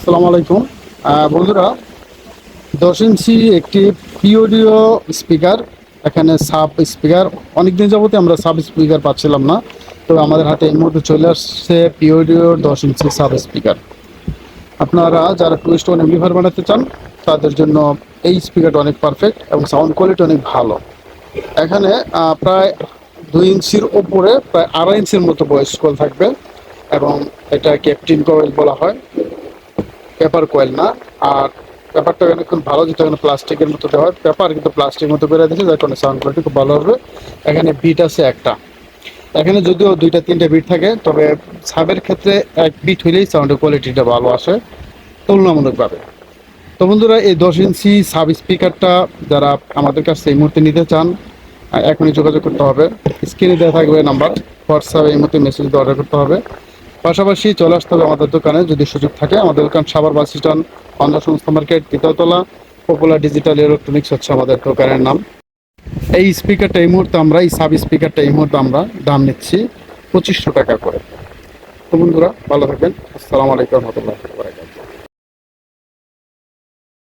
আসসালামু আলাইকুম। বন্ধুরা দশ ইঞ্চি একটি পিওডিও স্পিকার, এখানে সাব স্পিকার। অনেকদিন যাবতে আমরা সাব স্পিকার পাচ্ছিলাম না, তো আমাদের হাতে এই মুহূর্তে চলে আসছে পিওডিও দশ ইঞ্চি সাব স্পিকার। আপনারা যারা টুরিস্ট ওয়ান এমপ্লিফায়ার বানাতে চান, তাদের জন্য এই স্পিকারটা অনেক পারফেক্ট এবং সাউন্ড কোয়ালিটি অনেক ভালো। এখানে প্রায় দুই ইঞ্চির ওপরে প্রায় আড়াই ইঞ্চির মতো বয়স কল থাকবে এবং এটা ক্যাপটিন কয়েল বলা হয়। পেপার কয়েল না। আর পেপারটা অনেকক্ষণ ভালো, যেটা এখানে প্লাস্টিকের মতো দেওয়া হয়। পেপার কিন্তু প্লাস্টিকের মতো বেড়ে দিয়েছে, যার কারণে সাউন্ড কোয়ালিটি খুব ভালো হবে। এখানে বিট আছে একটা। এখানে যদিও দুইটা, তিনটা বিট থাকে, তবে সাবের ক্ষেত্রে এক বিট হইলেই সাউন্ডের কোয়ালিটিটা ভালো আসে তুলনামূলকভাবে। তো বন্ধুরা, এই দশ ইঞ্চি সাব স্পিকারটা যারা আমাদের কাছে এই মুহূর্তে নিতে চান, এখনই যোগাযোগ করতে হবে। স্ক্রিনে দেওয়া থাকবে নাম্বার হোয়াটসঅ্যাপে এই মুহূর্তে মেসেজ অর্ডার করতে হবে। পাশাপাশি চলে আসতে হবে আমাদের দোকানে, যদি সুযোগ থাকে। আমাদের দোকান সাবার বাস স্ট্যান্ড পাঞ্জা সংস্থা market, Titatala popular digital electronics হচ্ছে আমাদের দোকানের নাম। এই স্পিকারটা এই মুহূর্তে আমরা, এই সাব স্পিকারটা এই মুহূর্তে আমরা দাম নিচ্ছি পঁচিশশো টাকা করে। তো বন্ধুরা, ভালো থাকবেন। আসসালামু আলাইকুম রহমতুল্লাহ